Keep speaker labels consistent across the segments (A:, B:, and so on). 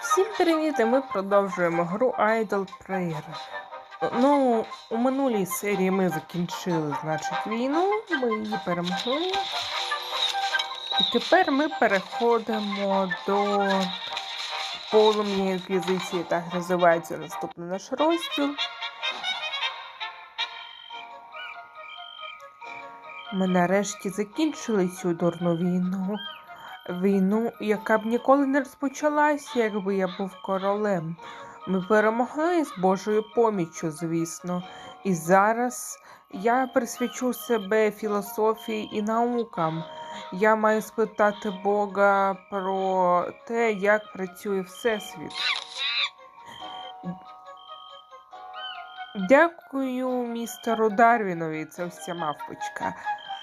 A: Всім привіт! і Ми продовжуємо гру Idle Prayer. Ну, у минулій серії ми закінчили, значить, війну, ми її перемогли. І тепер ми переходимо до полум'я інквізиції, так називається наступний наш розділ. Ми нарешті закінчили цю дурну війну. Війну, яка б ніколи не розпочалася, якби я був королем. Ми перемогли з Божою поміччю, звісно. І зараз я присвячу себе філософії і наукам. Я маю спитати Бога про те, як працює Всесвіт. Дякую містеру Дарвінові, це ця мавпочка.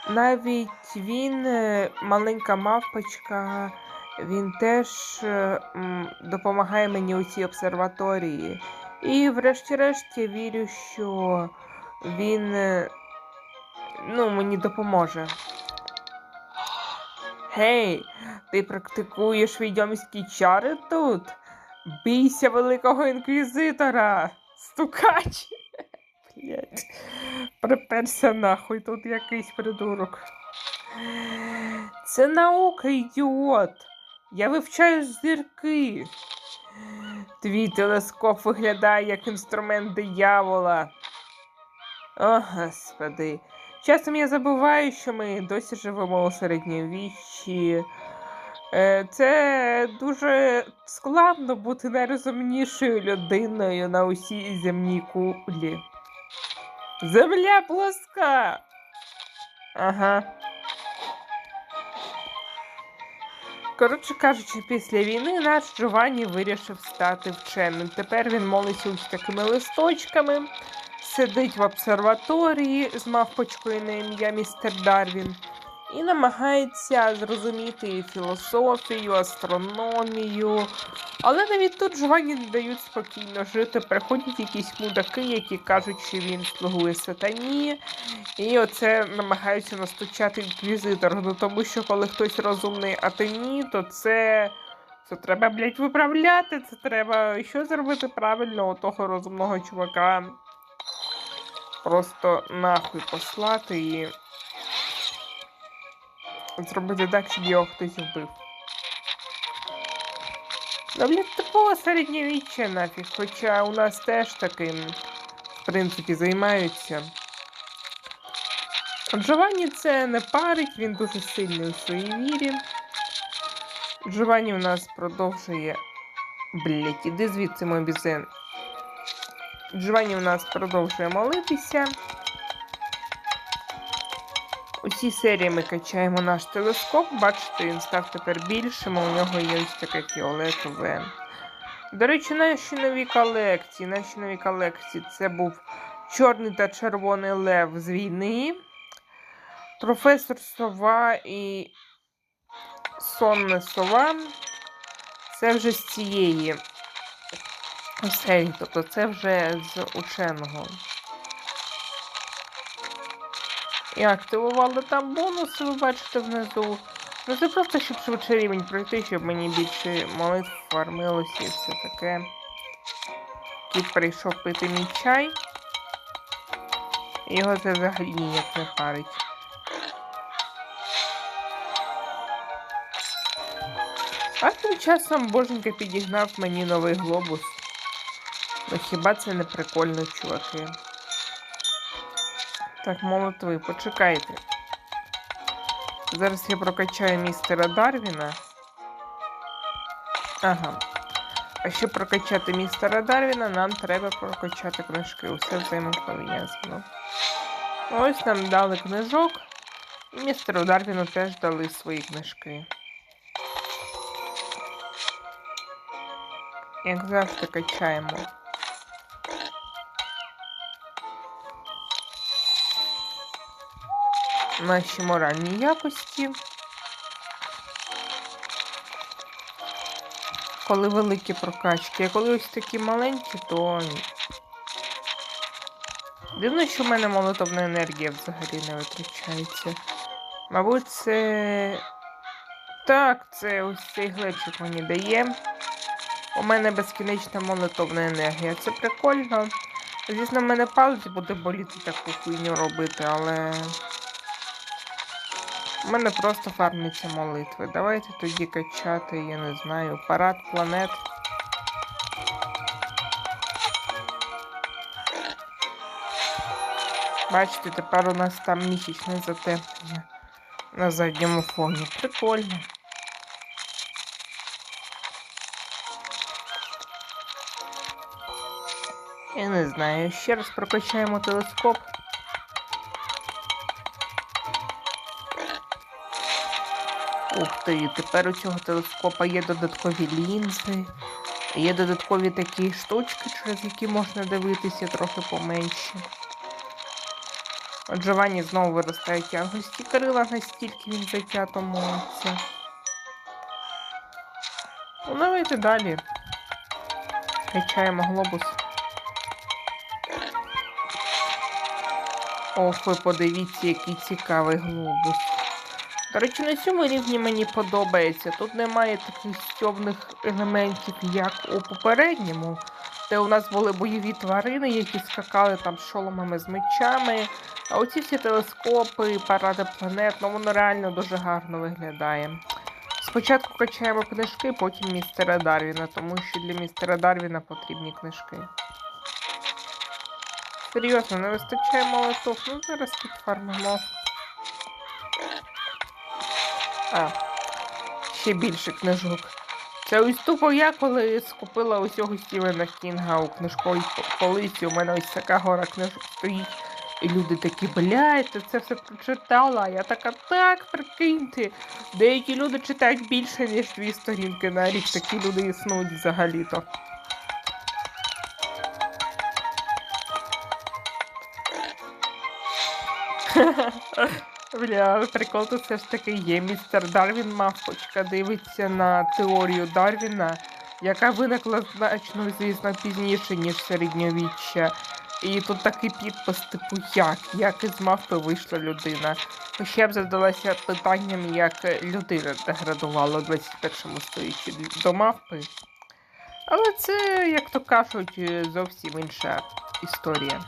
A: Навіть він, е, маленька мавпочка, він теж е, допомагає мені у цій обсерваторії. І врешті-решт я вірю, що він е, ну, мені допоможе. Гей, ти практикуєш відьомські чари тут? Бійся великого інквізитора! Стукач! Блять. Приперся нахуй тут якийсь придурок. Це наука, ідіот. Я вивчаю зірки. Твій телескоп виглядає як інструмент диявола. О, господи. Часом я забуваю, що ми досі живемо у середньовіччі. Е, Це дуже складно бути найрозумнішою людиною на усій земній кулі. Земля плоска. Ага. Коротше кажучи, після війни наш Джованні вирішив стати вченим. Тепер він молиться ось такими листочками, сидить в обсерваторії з мавпочкою на ім'я містер Дарвін і намагається зрозуміти філософію, астрономію. Але навіть тут Джованні не дають спокійно жити. Приходять якісь мудаки, які кажуть, що він слугує сатані. І оце намагаються настучати інквізитор. Ну тому що коли хтось розумний атені, то це. Це треба, блядь, виправляти. Це треба що зробити правильно у того розумного чувака. Просто нахуй послати і зробити так, щоб його хтось вбив. Ну, блядь, типово середньовіччя нафіг, хоча у нас теж таким, в принципі, займаються. Джованні це не парить, він дуже сильний у своїй вірі. Джованні у нас продовжує. Блять, іди звідси мой бізен. Джованні у нас продовжує молитися. У цій серії ми качаємо наш телескоп. Бачите, він став тепер більшим, у нього є ось таке фіолетове. До речі, наші нові колекції. Наші нові колекції це був Чорний та Червоний Лев з війни, Професор Сова і Сонна Сова. Це вже з цієї серії, тобто це вже з ученого. І активували там бонуси, ви бачите внизу. Ну це просто щоб швидше рівень пройти, щоб мені більше молитв фармилося і все таке. Кіт прийшов пити мій чай. Його це взагалі ніяк не парить. А тим часом боженька підігнав мені новий глобус. Ну хіба це не прикольно, чуваки? Так, молотви, почекайте. Зараз я прокачаю містера Дарвіна. Ага. А щоб прокачати містера Дарвіна, нам треба прокачати книжки. Усе взаємопов'язано. Ось нам дали книжок. І містеру Дарвіну теж дали свої книжки. Як завжди качаємо. Наші моральні якості. Коли великі прокачки, а коли ось такі маленькі, то. Дивно, що в мене молотовна енергія взагалі не витрачається. Мабуть, це Так, це ось цей глечик мені дає. У мене безкінечна молитовна енергія. Це прикольно. Звісно, в мене палець буде боліти таку хуйню робити, але. У мене просто фармляться молитви. Давайте тоді качати, я не знаю, парад планет. Бачите, тепер у нас там місячне затемнення на задньому фоні. Прикольно. Я не знаю. Ще раз прокачаємо телескоп. Ух ти, тепер у цього телескопа є додаткові лінзи, є додаткові такі штучки, через які можна дивитися трохи поменше. От Джованні знову виростають ангельські крила, настільки він затято молиться. Ну, давайте далі. Качаємо глобус. Ох, ви подивіться, який цікавий глобус. Речі, на цьому рівні мені подобається. Тут немає таких стьобних елементів, як у попередньому, де у нас були бойові тварини, які скакали там шоломами з мечами. А оці всі телескопи, паради планет, ну воно реально дуже гарно виглядає. Спочатку качаємо книжки, потім містера Дарвіна, тому що для містера Дарвіна потрібні книжки. Серйозно, не вистачає молотов. Ну, зараз підфармимо. А, ще більше книжок. Це ось тупо я, коли скупила усього Стівена Кінга у книжковій полиці. У мене ось така гора книжок стоїть. І люди такі, блядь, це все прочитала. А я така, так, прикиньте. Деякі люди читають більше, ніж дві сторінки на рік. Такі люди існують взагалі-то. Бля, прикол тут все ж таки є. Містер Дарвін мавпочка дивиться на теорію Дарвіна, яка виникла значно, звісно, пізніше, ніж середньовіччя. І тут такий підпис, типу, як? Як із мавпи вийшла людина. Хоча б задалася питанням, як людина деградувала у 21 столітті до мавпи. Але це, як то кажуть, зовсім інша історія.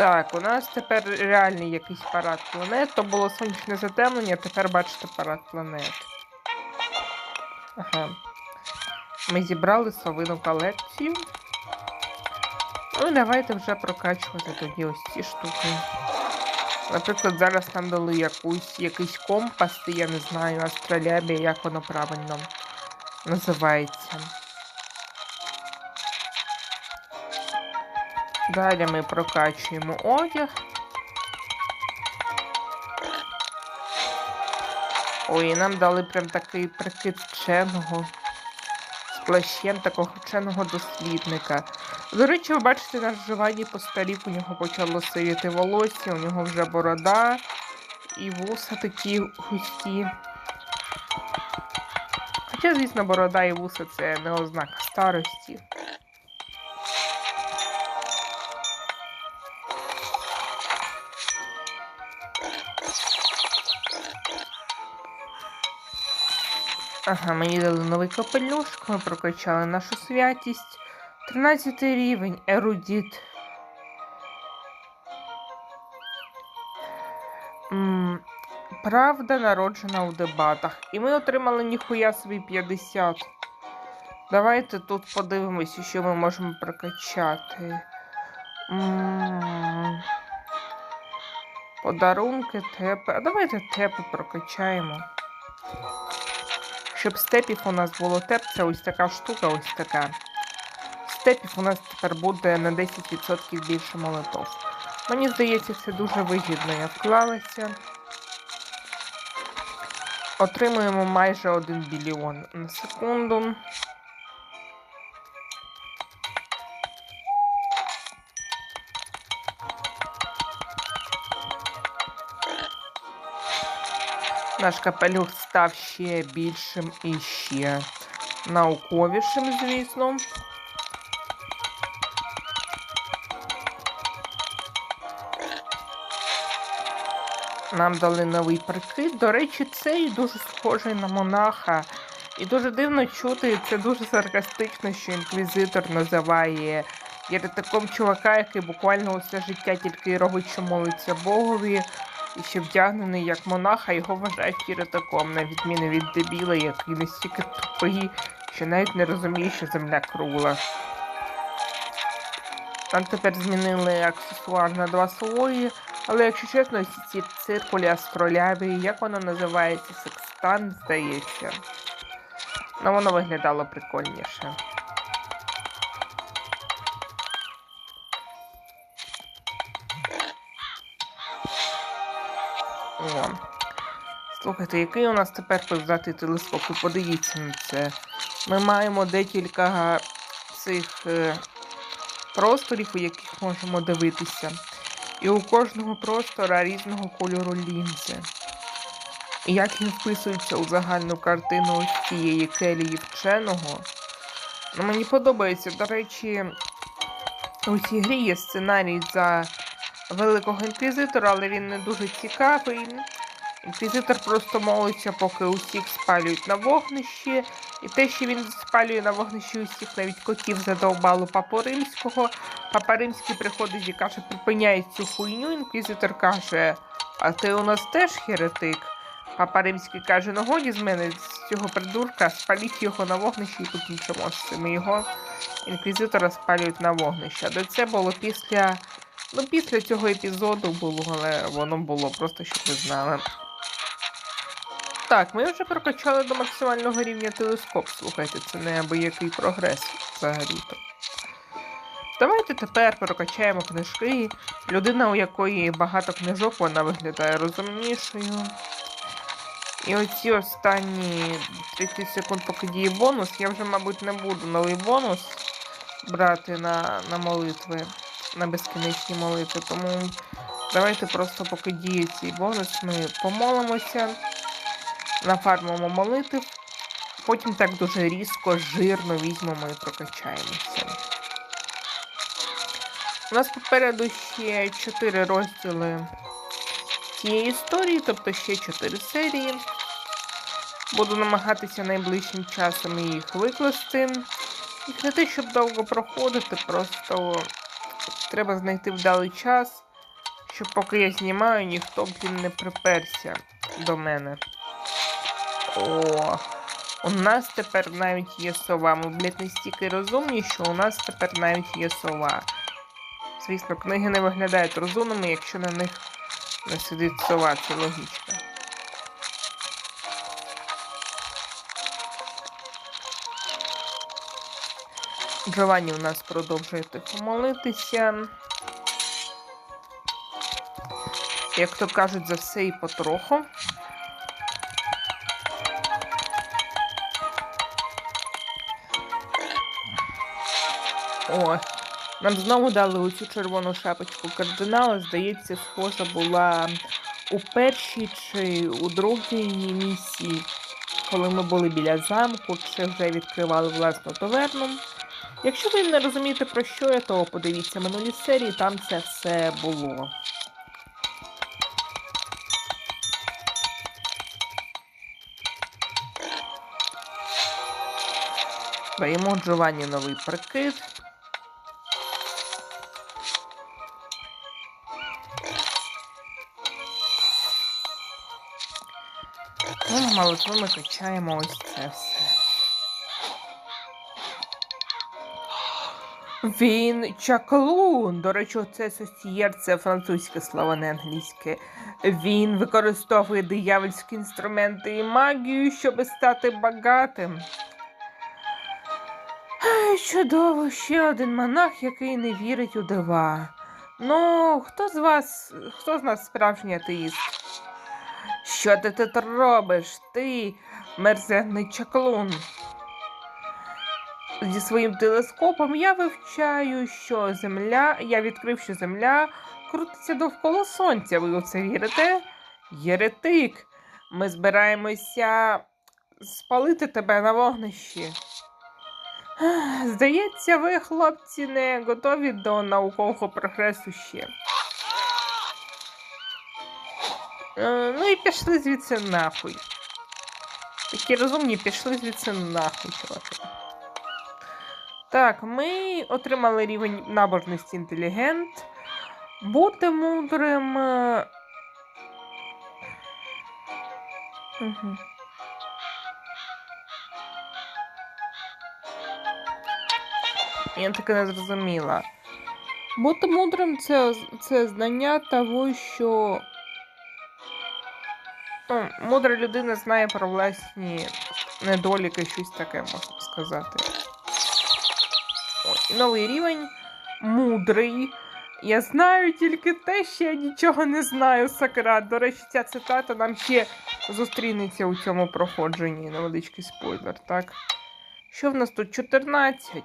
A: Так, у нас тепер реальний якийсь парад планет. То було сонячне затемнення, тепер бачите парад планет. Ага. Ми зібрали совину колекцію. Ну і давайте вже прокачувати тоді ось ці штуки. Наприклад, зараз нам дали якусь, якийсь компас, я не знаю, астролябія, як воно правильно називається. Далі ми прокачуємо одяг. Ой, нам дали прям такий прикид вченого. З плащем такого вченого дослідника. До речі, ви бачите, наш Живані постарів, у нього почало сивіти волосся, у нього вже борода і вуса такі густі. Хоча, звісно, борода і вуса це не ознака старості. Ага, мені дали новий капелюшок, ми прокачали нашу святість. 13 рівень, ерудіт. -м, правда народжена у дебатах. І ми отримали ніхуя собі 50. Давайте тут подивимося, що ми можемо прокачати. М -м, подарунки, тепи. А давайте тепи прокачаємо. Щоб степів у нас було теп, це ось така штука, ось така. Степів у нас тепер буде на 10% більше молотов. Мені здається, це дуже вигідно. Я вклалася. Отримуємо майже 1 біліон на секунду. Наш капелюх став ще більшим і ще науковішим, звісно. Нам дали новий прикид. До речі, цей дуже схожий на монаха. І дуже дивно чути, це дуже саркастично, що інквізитор називає єретиком чувака, який буквально усе життя тільки робить, що молиться Богові, і ще вдягнений як монах, а його вважають єретиком, на відміну від дебіла, який настільки тупий, що навіть не розуміє, що земля кругла. Там тепер змінили аксесуар на два слої, але якщо чесно, всі ці циркулі астролябі, як воно називається, секстант, здається. Ну, воно виглядало прикольніше. Слухайте, який у нас тепер повзатий телескоп? Ви подивіться на це. Ми маємо декілька цих е, просторів, у яких можемо дивитися. І у кожного простора різного кольору лінзи. І як він вписується у загальну картину ось цієї келії вченого. Ну, мені подобається, до речі, у цій грі є сценарій за великого інквізитора, але він не дуже цікавий. Інквізитор просто молиться, поки усіх спалюють на вогнищі. І те, що він спалює на вогнищі усіх, навіть котів задовбало папу римського. Папа римський приходить і каже, припиняй цю хуйню. Інквізитор каже, а ти у нас теж херетик. Папа римський каже, ну годі з мене з цього придурка, спаліть його на вогнищі і покінчимо з цим. Його інквізитора спалюють на вогнище. А до це було після. Ну, після цього епізоду було, але воно було просто щоб ви знали. Так, ми вже прокачали до максимального рівня телескоп. Слухайте, це неабиякий прогрес взагалі-то. Давайте тепер прокачаємо книжки. Людина, у якої багато книжок, вона виглядає розумнішою. І оці останні 30 секунд, поки діє бонус, я вже, мабуть, не буду новий бонус брати на, на молитви, на безкінечні молитви. Тому давайте просто поки діє цей бонус, ми помолимося, нафармимо молитв, потім так дуже різко, жирно візьмемо і прокачаємося. У нас попереду ще 4 розділи цієї історії, тобто ще 4 серії. Буду намагатися найближчим часом їх викласти. Їх не те, щоб довго проходити, просто треба знайти вдалий час, щоб поки я знімаю, ніхто блін не приперся до мене. О, у нас тепер навіть є сова. Ми, блядь, настільки розумні, що у нас тепер навіть є сова. Звісно, книги не виглядають розумними, якщо на них не сидить сова, це логічно. Джованні у нас продовжує тихо молитися. Як то кажуть, за все і потроху. О, нам знову дали оцю червону шапочку кардинала. Здається, схожа була у першій чи у другій місії, коли ми були біля замку, чи вже відкривали власну таверну. Якщо ви не розумієте, про що я, то подивіться минулі серії, там це все було. Даємо Джованні новий прикид. Ну, молитву ми качаємо ось це все. Він чаклун. До речі, це сосієр, це французьке слово, не англійське. Він використовує диявольські інструменти і магію, щоб стати багатим. Ай, Чудово, ще один монах, який не вірить у дива. Ну, хто з вас, хто з нас справжній атеїст? Що ти тут робиш? Ти мерзенний чаклун. Зі своїм телескопом я вивчаю, що земля. Я відкрив, що земля крутиться довкола сонця. Ви у це вірите? Єретик. Ми збираємося спалити тебе на вогнищі. Здається, ви, хлопці, не готові до наукового прогресу ще. Е, ну і пішли звідси нахуй. Такі розумні пішли звідси нахуй, чуваки. Так, ми отримали рівень набожності інтелігент. Бути мудрим. Мгм. Я таки не зрозуміла. Бути мудрим це, це знання того, що ну, мудра людина знає про власні недоліки, щось таке можна сказати. Ой, новий рівень мудрий. Я знаю тільки те, що я нічого не знаю, Сакрат. До речі, ця цитата нам ще зустрінеться у цьому проходженні. Невеличкий спойлер, так? Що в нас тут? 14.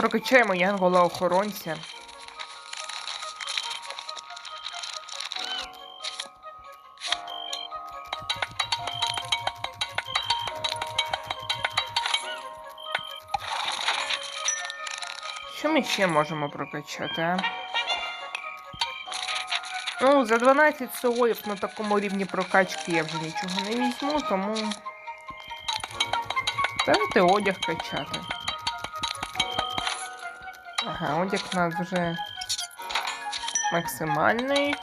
A: Прокачаємо янгола охоронця. Що ми ще можемо прокачати? Ну, за 12 силоїв на такому рівні прокачки я вже нічого не візьму, тому. Давайте одяг качати. Ага, одяг у нас вже максимальний.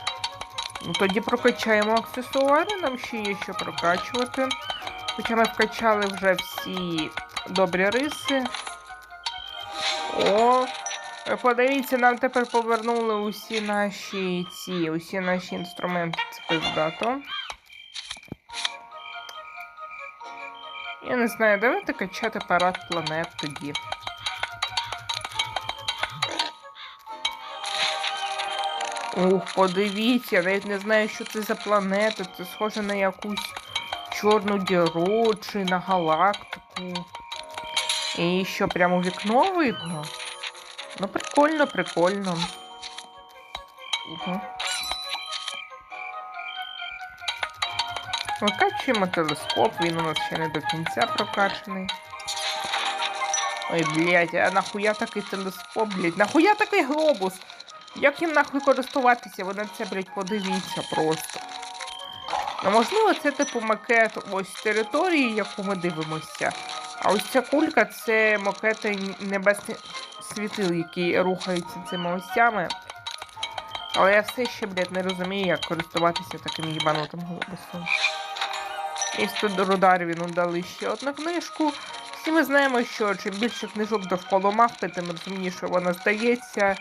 A: Ну, тоді прокачаємо аксесуари, нам ще є що прокачувати. Хоча ми вкачали вже всі добрі риси. О, подивіться, нам тепер повернули усі наші ці, усі наші інструменти. Це пиздато. Я не знаю, давайте качати парад планет тоді. Ух, подивіться, я навіть не знаю, що це за планета. Це схоже на якусь чорну діру чи на галактику. І що, прямо вікно видно? Ну, прикольно, прикольно. Угу. Викачуємо телескоп, він у нас ще не до кінця прокачаний. Ой, блядь, а нахуя такий телескоп, блядь? Нахуя такий глобус? Як їм нахуй користуватися? Ви це, блядь, подивіться просто. Ну, можливо, це типу макет ось території, яку ми дивимося. А ось ця кулька це макети небесних світил, які рухаються цими осями. Але я все ще, блядь, не розумію, як користуватися таким їбанутим глобусом. І Студородарвіну дали ще одну книжку. Всі ми знаємо, що чим більше книжок довкола мавпи, тим розумніше вона здається,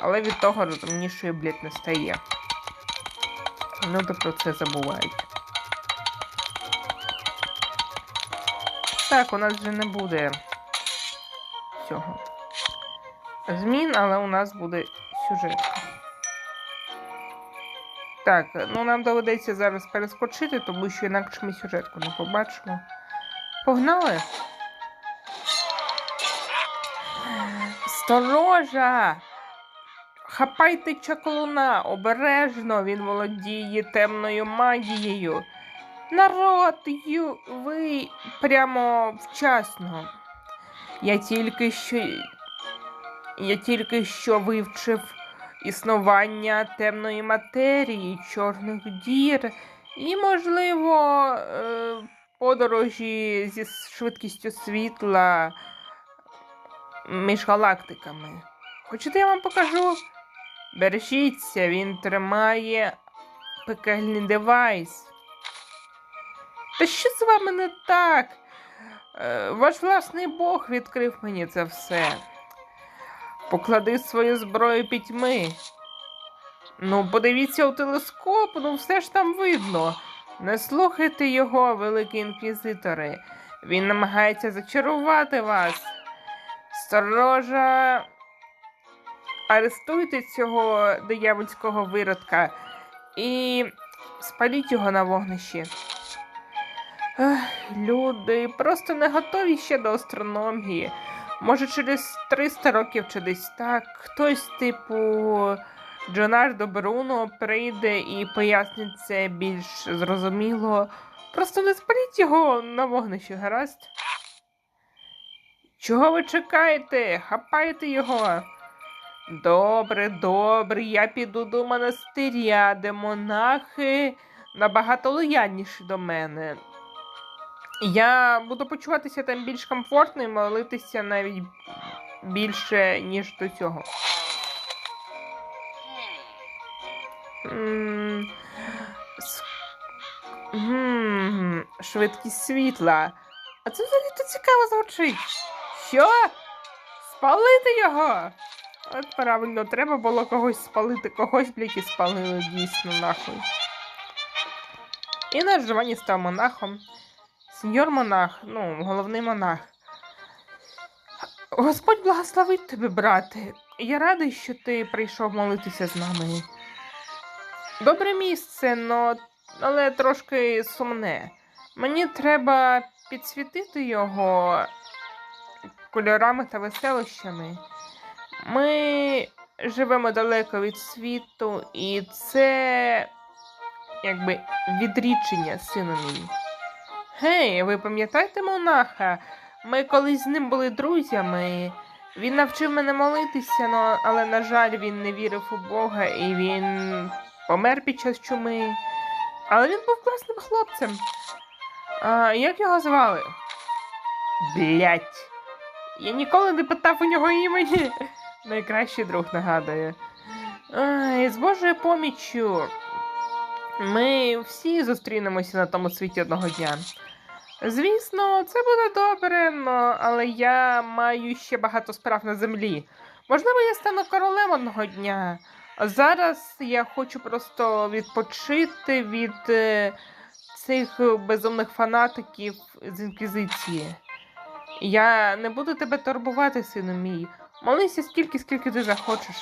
A: але від того розумнішою, блядь, не стає. Люди про це забувають. Так, у нас вже не буде цього змін, але у нас буде сюжетка. Так, ну нам доведеться зараз перескочити, тому що інакше ми сюжетку не побачимо. Погнали? Сторожа! Хапайте чаклуна, обережно він володіє темною магією. Народ, ю, ви прямо вчасно. Я тільки що. Я тільки що вивчив існування темної матерії, чорних дір і, можливо, е, подорожі зі швидкістю світла між галактиками. Хочете, я вам покажу? Бережіться, він тримає пекельний девайс. Та що з вами не так? Е, Ваш власний Бог відкрив мені це все. Поклади свою зброю пітьми. Ну, подивіться у телескоп, ну все ж там видно. Не слухайте його, великі інквізитори. Він намагається зачарувати вас. Сторожа. Арестуйте цього диявольського виродка і спаліть його на вогнищі. Ех, люди просто не готові ще до астрономії. Може, через 300 років чи десь так. Хтось, типу, Джонардо Бруно прийде і пояснить це більш зрозуміло. Просто не спаліть його на вогнищі, гаразд. Чого ви чекаєте? Хапайте його. Добре, добре, я піду до монастиря, де монахи набагато лояльніші до мене. Я буду почуватися там більш комфортно і молитися навіть більше, ніж до цього. Швидкість світла. А це взагалі то цікаво звучить. Що? Спалити його? От правильно, треба було когось спалити, когось, блядь, і спалили дійсно нахуй. І наш Джованні став монахом. Сеньор монах, ну, головний монах. Господь благословить тебе, брате. Я радий, що ти прийшов молитися з нами. Добре місце, но, але трошки сумне. Мені треба підсвітити його кольорами та веселощами. Ми живемо далеко від світу, і це якби відрічення, сину мій. Гей, ви пам'ятаєте монаха? Ми колись з ним були друзями. Він навчив мене молитися, але, на жаль, він не вірив у Бога і він помер під час чуми. Але він був класним хлопцем. А, як його звали? Блять. Я ніколи не питав у нього імені. Найкращий друг нагадує. Ай, з Божою поміччю. Ми всі зустрінемося на тому світі одного дня. Звісно, це буде добре, але я маю ще багато справ на землі. Можливо, я стану королем одного дня. Зараз я хочу просто відпочити від е, цих безумних фанатиків з інквізиції. Я не буду тебе турбувати, сину мій. Молися стільки, скільки ти захочеш.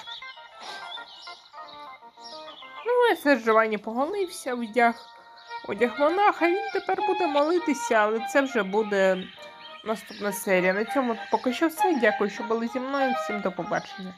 A: Ну, і все Джованні поголився, вдяг одяг монаха, він тепер буде молитися, але це вже буде наступна серія. На цьому поки що все. Дякую, що були зі мною. Всім до побачення.